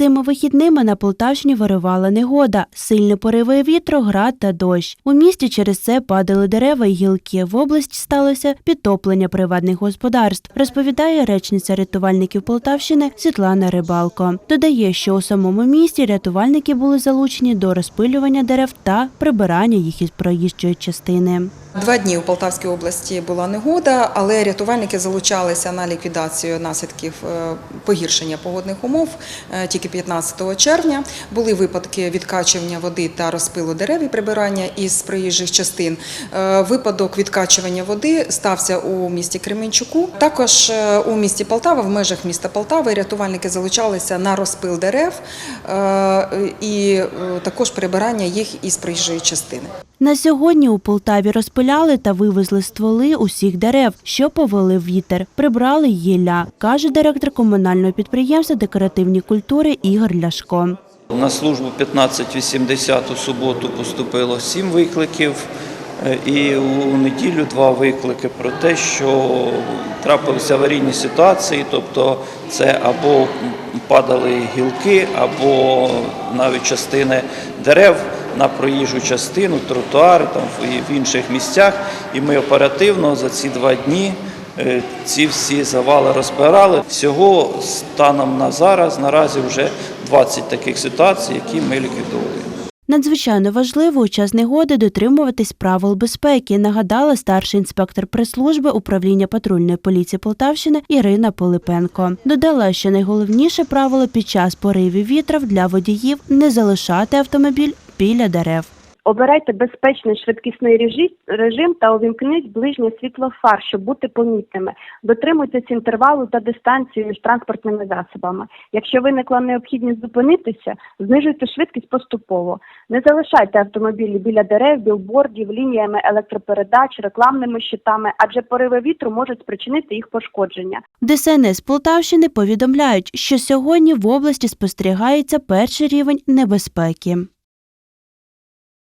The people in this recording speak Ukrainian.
Цими вихідними на Полтавщині вирувала негода, сильні пориви вітру, град та дощ. У місті через це падали дерева і гілки. В області сталося підтоплення приватних господарств, розповідає речниця рятувальників Полтавщини Світлана Рибалко. Додає, що у самому місті рятувальники були залучені до розпилювання дерев та прибирання їх із проїжджої частини. Два дні у Полтавській області була негода, але рятувальники залучалися на ліквідацію наслідків е, погіршення погодних умов е, тільки 15 червня. Були випадки відкачування води та розпилу дерев і прибирання із проїжджих частин. Е, Випадок відкачування води стався у місті Кременчуку. Також у місті Полтава, в межах міста Полтави, рятувальники залучалися на розпил дерев і також прибирання їх із проїжджої частини. На сьогодні у Полтаві розпиляли та вивезли стволи усіх дерев, що повели вітер. Прибрали гілля, каже директор комунального підприємства декоративні культури Ігор Ляшко. На службу 1580 у суботу поступило 7 викликів, е, і у неділю два виклики про те, що трапилися аварійні ситуації, тобто це або падали гілки, або навіть частини дерев на проїжджу частину, тротуари там в інших місцях. І ми оперативно за ці два дні е, ці всі завали розбирали. Всього станом на зараз наразі вже 20 таких ситуацій, які ми ліквідовуємо. Надзвичайно важливо у час негоди дотримуватись правил безпеки, нагадала старший інспектор прес-служби управління патрульної поліції Полтавщини Ірина Пилипенко. Додала, що найголовніше правило під час поривів вітрів для водіїв не залишати автомобіль біля дерев. Обирайте безпечний швидкісний режим- та увімкніть ближнє світло фар, щоб бути помітними. Дотримуйтесь інтервалу та дистанції між транспортними засобами. Якщо виникла необхідність зупинитися, знижуйте швидкість поступово. Не залишайте автомобілі біля дерев, білбордів, лініями електропередач, рекламними щитами, адже пориви вітру можуть спричинити їх пошкодження. ДСНС Полтавщини повідомляють, що сьогодні в області спостерігається перший рівень небезпеки.